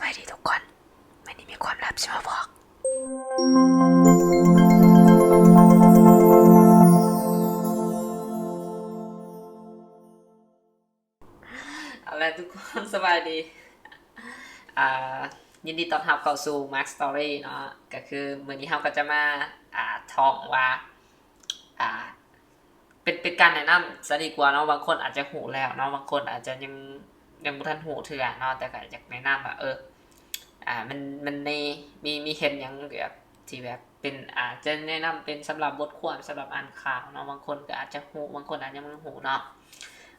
บายดีทุกคนวันนี้มีความลับจะมาบอก เอาละทุกคนสบายดี อ่า ยินดีต้อนรับเข้าสู่ Mark Story เนาะก็คือมื้อนี้เราก็จะมา อ่าท่องว่า อ่า เป็นเป็นการแนะนำซะดีกว่าเนาะบางคนอาจจะหูแล้วเนาะบางคนอาจจะยังยังบ่ทันหูเทื่อเนาะแต่ก็อยากแนะนำว่าเออ อ่ามันมันในมีมีเห็นหยังแบบที่แบบเป็นอาจจะแนะนำเป็นสำหรับบทความสำหรับอ่านข่าวเนาะบางคนก็อาจจะหูบางคนอาจจะยังบ่หูเนาะ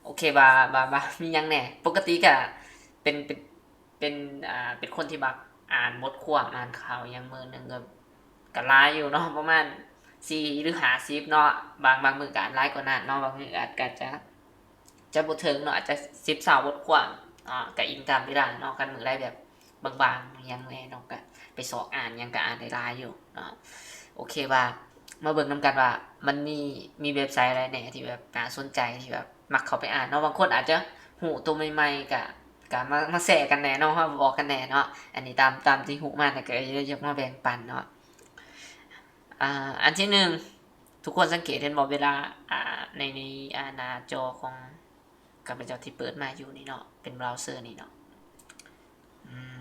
โอเคบาบาบามียังแน่ปกติก็เป็นเป็นเป็นอ่าเป็นคนที่มักอ่านบทความอ่านข่าวอยังมือหนึ่งก็ก็หลายอยู่เนาะประมาณ4หรือ50เนาะบางบางมือก็อ่านหลายกว่านั้นเนาะบางมืออาจจะจะบ่ถึงเนาะอาจจะ10 20บทความอ่าก็อิงตามเวลาเนาะกันมือใดแบบ บางๆยังแน่เนาะก็ไปสอกอ่านยังก็อ่านได้หลายอยู่เนาะโอเคว่ามาเบิ่งนํกันว่า มันมีมีเว็บไซต์อะไรแหน่ยที่แบบน่าสนใจที่แบบมักเข้าไปอ่านเนาะบางคนอาจจะหูตัวใหม่ๆกะกะมามาแสกันแหน่เนาะบอกกันแหน่เนาะอันนี้ตามตามที่หูมาแต่ก็ยากมาแบ่งปันเนาะอ่าอันที่หนึ่งทุกคนสังเกตเห็นบอกเวลาอ่าในในอาหน้าจอของกับเจ้าที่เปิดมาอยู่นี่เนาะเป็นเบราว์เซอร์นี่เนาะอืม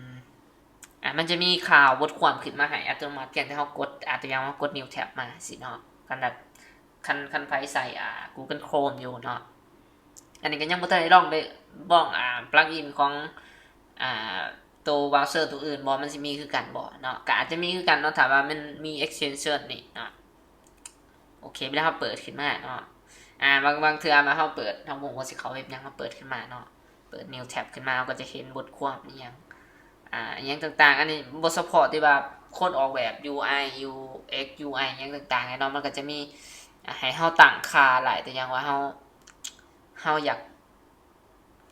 อ่ามันจะมีข่าวบทความขึ้นมาให้อัตโนมัติเพียงแต่เขากดอาจจะยังว่ากด new tab มาสิเนาะกันแบบคันคันไฟใส่อ่า Google Chrome อยู่เนาะอันนี้ก็ยังบ่ทันได้ลองไปบ้องอ่าปลั๊กอินของอ่าตัวเบราว์เซอร์ตัวอื่นบ่มันสิมีคือกันบ่เนาะก็อาจจะมีคือกันเนาะถ้าว่ามันมี extension นี่เนาะโอเคเวลาเราเปิดขึ้นมาเนาะอ่าบางบางเทื่อมาเฮาเปิดเฮาบ่ฮู้ว่าสิเขาเว็บยังมาเปิดขึ้นมาเนาะเปิด new tab ขึ้นมาเราก็จะเห็นบทความอีหยัง อ่าอีหยังต่างๆ อันนี้บ่ซัพอร์ตที่ว่าคนออกแบบ UI UX UI อีหยังต่างๆเนาะมันก็จะมีให้เฮาตั้งค่าหลายแต่อย่างว่าเฮาเฮาอยาก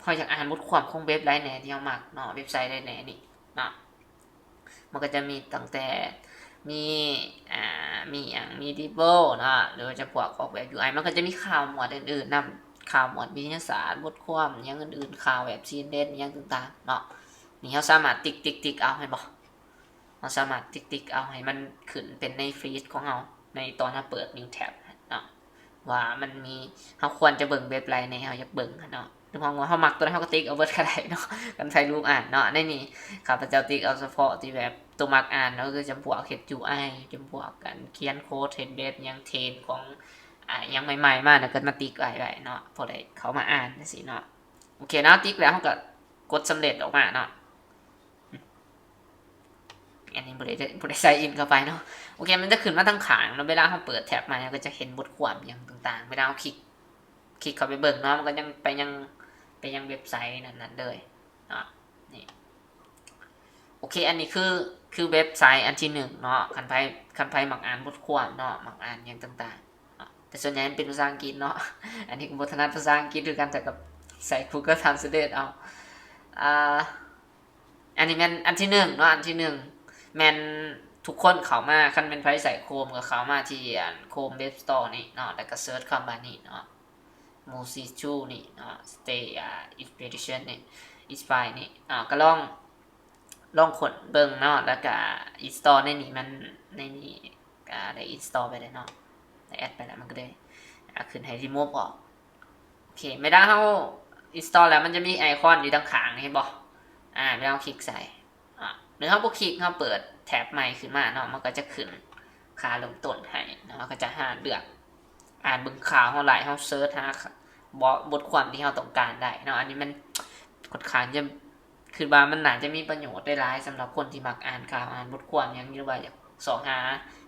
เฮาอยากอ่านบทความของเว็บไลน์แหน่ที่เฮามักเนาะเว็บไซต์ไดแหน่นี่เนาะมันก็จะมีตั้งแต่มีอ่ามีอย่างมีดิโบเนาะหรือว่าจะพวกออกแบบ UI มันก็จะมีข่าวหมวดอื่นๆนำข่าวหมวดวิทยาศาสตร์บทความอย่างอื่นๆข่าวแบบ CNN อย่างต่างๆเนาะ นี่เฮาสามารถติ๊กติ๊กติ๊กเอาให้บ่เฮาสามารถติ๊กติ๊กเอาให้มันขึ้นเป็นในฟีดของเฮาในตอนเฮาเปิด new tab เนาะว่ามันมีเขาควรจะเบิ่งเว็บไลน์ในเขาอยกเบิ่งเนาะหรือพอว่าเขามักตัวนั้นเขาก็ติ๊กเอาเบิร์ดก็ได้เนาะกันใช้รูปอ่านเนาะในนี้ข้าพเจ้าติ๊กเอาเฉพาะที่แบบตัวมักอ่านเนาะคือจำพวกเฮ็ด UI จำพวกกันเขียนโค้ดเทนเบสยังเทรนของอ่ายังใหม่ๆมาเนี่ยก็มาติ๊กไว้ไว้เนาะพอได้เขามาอ่านจังซี่เนาะโอเคเนาะติ๊กแล้วเขาก็กดสำเร็จออกมาเนาะ อันนี้บริได้บริใส่อินเข้าไปเนาะโอเคมันจะขึ้นมาทั้งขางแล้วเวลาเขาเปิดแท็บมาเนี่ยก็จะเห็นบทความอย่างต่างๆเวลาเขาคลิกคลิกเข้าไปเบิ่งเนาะมันก็ยังไปยังไปยังเว็บไซต์นั้นๆเลยเนาะนี่โอเค อันนี้คือคือเว็บไซต์อันที่หนึ่งเนาะคันไพคันไพหมักอ่านบทความเนาะหมักอ่านอย่างต่างๆ แต่ส่วนใหญ่เป็นภาษาอังกฤษเนาะอันนี้ก็บทนัดภาษาอังกฤษด้วยกันแต่กับใส่ Google Translate เอาอ่าอันนี้มันอันที่หนึ่งเนาะอันที่หนึ่ง แมนทุกคนเขามาคันเป็นไฟใส่โคมก็เขามาที่อ่านโคมเว็บสตอร์นี่เนาะแล้วก็เซิร์ชคำว่านี่เนาะมูซิชูนี่เนาะสเตย์อ่าอินสปิเรชันนี่อินสปายนี่เนาก็ลองลองกดเบิ่งเนาะแล้วก็อินสตอลในนี้มันในนี้ก็ได้อินสตอลไปแล้วเนาะได้แอดไปแล้วมันก็ได้อ่าขึ้นให้รีโมูฟออกโอเคไม่ได้เฮาอินสตอลแล้วมันจะมีไอคอนอยู่ทางขางนี่เห็นบ่อ่าไม่ต้องคลิกใส่ หรือเขาบุคลิกเขาเปิดแท็บใหม่ขึ้นมาเนาะมันก็จะขึ้นค่าเริ่มต้นให้เนาะก็จะหาเลือกอ่านบึงข่าวเท่าไหร่เขาเซิร์ชหาบทความที่เขาต้องการได้เนาะอันนี้มันค่อนข้างจะคือว่ามันหนาจะมีประโยชน์ได้หลายสำหรับคนที่มักอ่านข่าวอ่านบทความอย่างหรือว่าอยากสอหา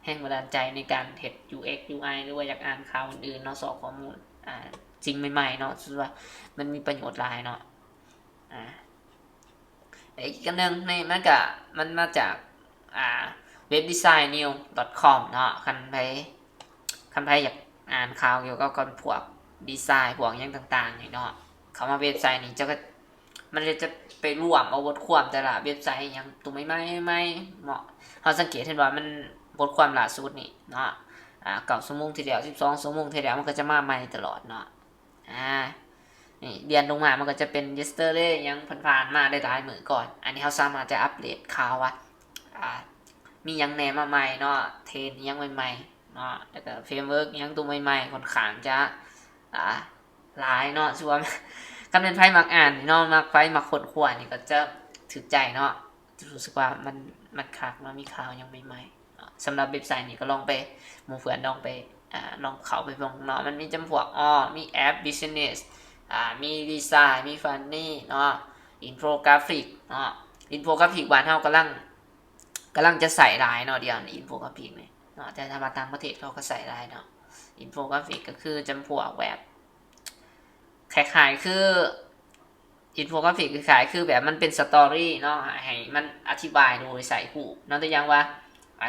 แห่งบันดาลใจในการเฮ็ด UX UI หรือว่าอยากอ่านข่าวอื่นๆเนาะสอบข้อมูลอ่าจริงใหม่ๆเนาะคือว่ามันมีประโยชน์หลายเนาะอ่า อีกอันหนึ่งในมันก็มันมาจากอ่าเว็บดีไซน์ new com เนาะคันไปคันไปอยากอ่านข่าวเกี่ยวกับคนพวกดีไซน์พวกยังต่างๆนี่เนาะเขามาเว็บไซต์นี้จะก็มันจะไปรวมเอาบทความแต่ละเว็บไซต์ยังตัวไม่ไม่ไม่เหมาะเขาสังเกตเห็นว่ามันบทความล่าสุดนี่เนาะอ่าเก่าสมงทีเดียวสิบสองสมงทีเดียวมันก็จะมาใหม่ตลอดเนาะอ่า นี่เรียนลงมามันก็จะเป็น yesterday ยังผ่านๆมาได้หลายมือก่อน อันนี้เขาสามารถจะอัปเดตข่าวว่ามียังแนมาใหม่เนาะเทรนยังใหม่ๆเนาะแล้วก็เฟรมเวิร์กยังตัวใหม่ๆค่อนข้างจะอ่าหลายเนาะส่วนคำเป็นไพ่มักอ่านเนาะมักไพ่มักขดขวานนี่ก็จะถือใจเนาะรู้สึกว่ามันมันคักเนมีข่าวยังใหม่ๆเนาะสำหรับเว็บไซต์นี่ก็ลองไปมูเพื่อนลองไปอ่าลองเข้าไปเบิ่งเนาะมันมีจำพวกอ้อมีแอป business มีดีไซน์มีฟันนี่เนาะอินโฟกราฟิกเนาะอินโฟกราฟิกบานเฮากำลังกำลังจะใส่ลายเนาะเดียวอินโฟกราฟิกเนี่ยเนาะแต่ถ้ามาตางประเทศเขาก็ใส่ลายเนาะอินโฟกราฟิกก็คือจำพวกแบบคล้ายๆคืออินโฟกราฟิกคือขายคือแบบมันเป็นสตอรี่เนาะให้มันอธิบายโดยใส่หูเนาะแต่อยังว่า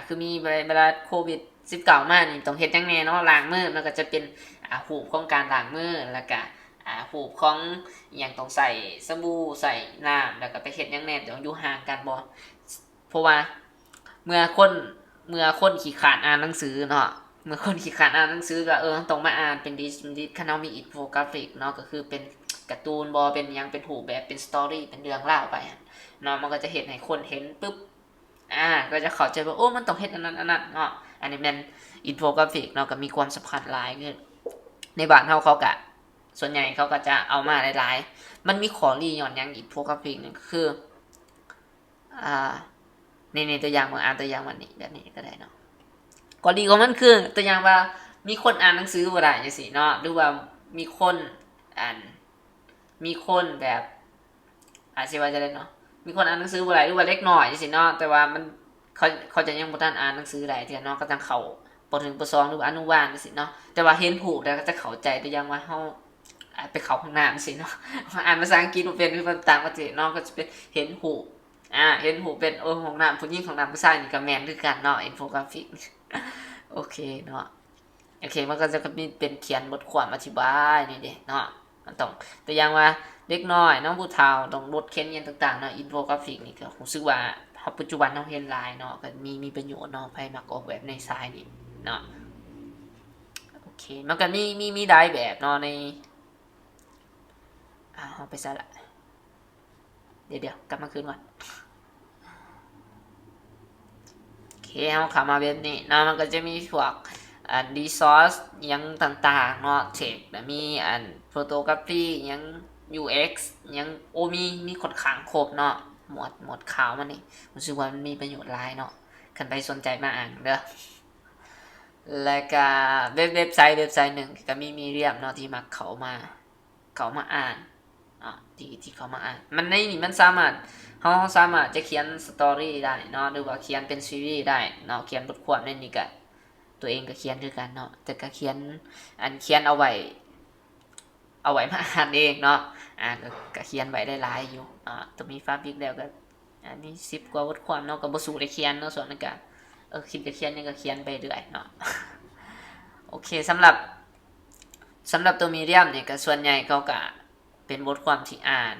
คือมีเวลาโควิด19มานี่ต้องเฮ็ดจังแน่เนาะล้างมือมันก็จะเป็นอ่าหูปของการล้างมือแล้วก็ อ่าหูปของอย่างต้องใส่สบู่ใส่น้ำแล้วก็ไปเฮ็ดยังแน่ต้องอยู่ห่างกันบ่เพราะว่าเมื่อคนเมื่อคนขี้ขาดอ่านหนังสือเนาะเมื่อคนขี้ขาดอ่านหนังสือก็เออต้องมาอ่านเป็นดิสดิสคานอมีอินโฟกราฟิกเนาะก็คือเป็นการ์ตูนบอเป็นยังเป็นหูปแบบเป็นสตอรี่เป็นเรื่องเล่าไปเนาะมันก็จะเห็นให้คนเห็นปุ๊บอ่าก็จะเข้าใจว่าโอ้มันต้องเห็นอันนั้นอันนั้นเนาะอันนี้เป็นอินโฟกราฟิกเนาะก็มีความสำคัญหลายในบ้านเฮาเขากะ ส่วนใหญ่เขาก็จะเอามาหลายๆ มันมีขอรีย้อนยังอินโฟกราฟิกนี่ก็คือ อ่านี่นี่ตัวอย่างมาอ่านตัวอย่างวันนี้แบบนี้ก็ได้เนาะกรณีของมันคือตัวอย่างว่ามีคนอ่านหนังสือบ่ได้จังซี่เนาะหรือว่ามีคนอ่านมีคนแบบอาจสิว่าจะได้เนาะมีคนอ่านหนังสือบ่ได้หรือว่าเล็กหน้อยจังซี่เนาะแต่ว่ามันเขาเขาจะยังบ่ทันอ่านหนังสือได้เทื่อเนาะก็ต้องเข้าปหนึ่งปสองหรือว่าอนุบาลจังซี่เนาะแต่ว่าเห็นผูกแล้วก็จะเข้าใจตัวอย่างว่าเฮา ไปเขาห้องน้ำจังซี่เนาะอ่านภาษาอังกฤษเป็นหรือว่าต่างประเทศเนาะก็จะเป็นเห็นผูอ่าเห็นหูเป็นโอ้ของน้ำผู้หญิงของน้ำผู้ชายนี่ก็แมนคือกันเนาะอินโฟกราฟิกโอเคเนาะโอเคมันก็จะมีเป็นเขียนบทความอธิบายนี่เด้เนาะมันต้องตัวอย่างว่าเล็กน้อยน้องผู้เฒ่าต้องลดเค้นย็นต่างๆเนาะอินโฟกราฟิกนี่ก็รู้สึกว่าปัจจุบันเราเห็นลายเนาะก็มีมีประโยชน์เนาะไปมักออกแบบในสายนี่เนาะโอเคมันก็มีมีมีได้แบบเนาะใน อ่าเอาไปซะละ เดี๋ยวเดี๋ยวกลับมาคืนก่อนโอเคเอาข้ามาแบบนี้นาะมันก็จะมีพวกอันรีซอสยังต่างๆเนาะเทคแล้วมีอันโฟโตกราฟียัง UX ยังโอมีมีขดขางครบเนาะหมดหมดขาวมันนี่รู้สึกว่ามันมีประโยชน์หลายเนาะคันไปสนใจมาอ่านเด้อแล้วก็เว็บเว็บไซต์เว็บไซต์หนึ่งก็มีมีเรียมเนาะที่มาเขามา เขามาอ่าน อะที่ที่เขามาอ่านมันในนี่มันสามารถเราสามารถจะเขียนสตอรี่ได้เนาะหรือว่าเขียนเป็นซีรีส์ได้เนาะเขียนบทความในนี้ก็ตัวเองก็เขียนด้วยกันเนาะแต่ก็เขียนอันเขียนเอาไว้เอาไว้มาอ่านเองเนาะอ่ากก็เขียนไว้ได้หลายอยู่อ่าตัวมีฟ้าบิกแล้วก็อันนี้สิบกว่าบทความเนาะก็บ่สูได้เขียนเนาะส่วนนั้นก็เออคิดจะเขียนยังก็เขียนไปเรื่อยเนาะโอเคสำหรับสำหรับตัวมีเดียมเนี่ยก็ส่วนใหญ่เขาก็ เป็นบทความที่อ่าน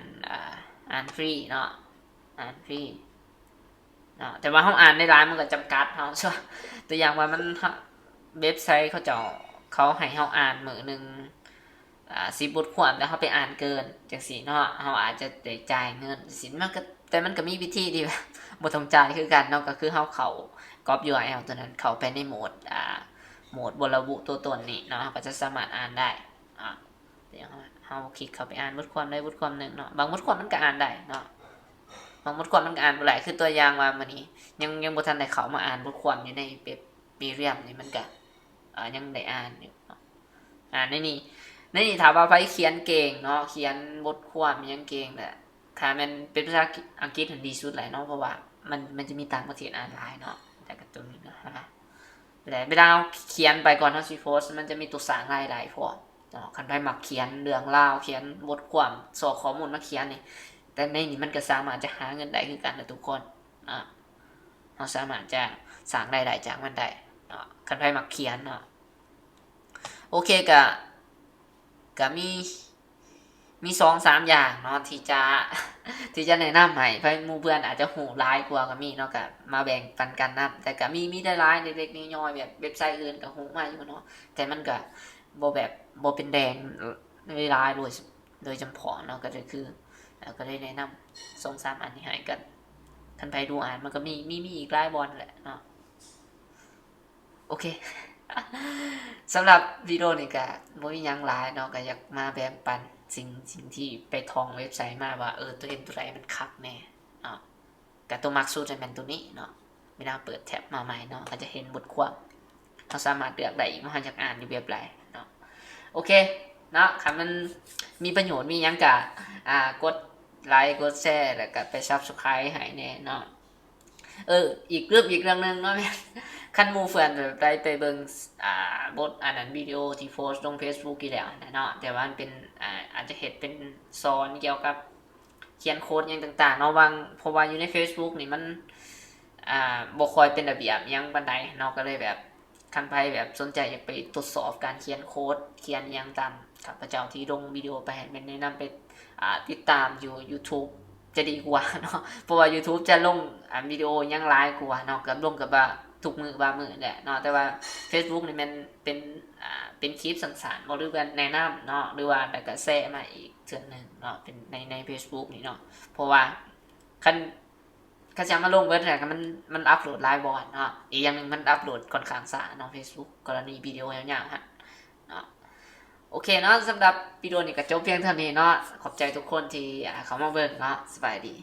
อ่านฟรีเนาะอ่านฟรีเนาะแต่ว่าห้องอ่านในร้านมันก็จำกัดเขาใช่ปะตัวอย่างว่ามันเว็บไซต์เขาจะเขาให้เขาอ่านมือหนึ่งสิบบทความแล้วเขาไปอ่านเกินจากสีเนาะเขาอาจจะได้จ่ายเงินสินมันก็แต่มันก็มีวิธีที่แบบบทต้องจ่ายคือกันเนาะก็คือเขาเขาก๊อป URL ตัวนั้นเขาไปในโหมดอ่าโหมดบระบุตัวตนนี่เนาะก็จะสามารถอ่านได้อะเดี๋ยว เขาคลิกเข้าไปอ่านบทความได้บทความหนึ่งเนาะบางบทความมันก็อ่านได้เนาะบางบทความมันก็อ่านบ่หลายคือตัวอย่างว่ามันนี้ยังยังบ่ทันได้เขามาอ่านบทความอยู่ในเว็บมีเรียมนี่มันก็อ่ายังได้อ่านอยู่เนาะอ่านในนี่ในนี่ถามว่าไผเขียนเก่งเนาะเขียนบทความยังเก่งแต่ถ้ามันเป็นภาษาอังกฤษถึงดีสุดหลยเนาะเพราะว่ามันมันจะมีต่างประเทศอ่านหลายเนาะแต่กับตัวนี้เนาะแต่เวลาเราเขียนไปก่อนเฮาสิโพสต์มันจะมีตัวสร้างรายพอ คันไผมักเขียนเรื่องราวเขียนบทความสอข้อมูลมาเขียนนี่แต่ในนี้มันก็สามารถจะหาเงินได้คือกันนะทุกคนอะเราสามารถจะสร้างรายได้จากมันได้คันได้มักเขียนเนาะโอเคกะกะมี มีสองสามอย่างเนาะที่จะที่จะแนะนำให้ไพ่หมู่เพื่อนอาจจะหูร้ายกว่าก็มีเนาะกะมาแบ่งปันกันนะแต่ก็มีมีได้ร้ายเล็กๆน้อยๆแบบเว็บไซต์อื่นก็หูมาอยู่เนาะแต่มันก็บ่แบบบ่เป็นแดงร้ายๆเลยโดยจำเพาะเนาะก็จะคือแล้วก็ได้แนะนำสองสามอันนี้ให้กันคันไปดูอ่านมันก็มีมีมีอีกหลายบอลแหละเนาะโอเคสำหรับวิดีโอนี้ก็บ่มีหยังหลายเนาะก็อยากมาแบ่งปัน สิ่งสิ่งที่ไปท่องเว็บไซต์มาว่าเออตัวเองตัวใดมันคักแน่เนาะก็ตัวมักสุดจะเป็นตัวนี้เนาะเวลาเปิดแท็บมาใหม่เนาะก็จะเห็นบทความเราสามารถเลือกได้อีกว่าเราอยากอ่านในเว็บไรเนาะโอเคเนาะคันมันมีประโยชน์มียังกะอ่ากดไลค์กดแชร์แล้วก็ไป Subscribe ให้แน่เนาะเอออีกเรื่องอีกเรื่องหนึ่งเนาะแม่ คันมูเฟือนได้ไปเบิงอ่าบทอันนั้นวิดีโอที่โพสลง Facebook กี่แล้วนะเนาะแต่ว่ามันเป็นอ่าอาจจะเห็นเป็นสอนเกี่ยวกับเขียนโค้ดยังต่างๆเนาะบางเพราะว่าอยู่ใน Facebook นี่มันอ่าบ่ค่อยเป็นระเบียบยังปานใดเนาะก็เลยแบบคันไปแบบสนใจอยากไปทดสอบการเขียนโค้ดเขียนยังตามข้าพเจ้าที่ลงวิดีโอไปให้แนะนำไปอ่าติดตามอยู่ YouTube จะดีกว่าเนาะเพราะว่า YouTube จะลงอ่าวิดีโอยังหลายกว่าเนาะกับลงกับว่า ทุกมือบางมือแหละเนาะแต่ว่า Facebook นี่มันเป็นอ่าเป็นคลิปสั้นๆบ่หรือว่าแนะนำเนาะหรือว่าแล้วก็แชร์มาอีกเทื่อหนึงเนาะเป็นในใน Facebook นี่เนาะเพราะว่าคันคันจะมาลงเว็บเนี่ยมันมันอัปโหลดหลายบอร์ดเนาะอีกอย่างหนึ่งมันอัปโหลดค่อนขางช้าเนาะ Facebook กรณีวิดีโอยาวๆฮะเนาะโอเคเนาะสำหรับวิดีโอนี้ก็จบเพียงเท่านี้เนาะขอบใจทุกคนที่เขามาเบิ่งเนาะสบายดี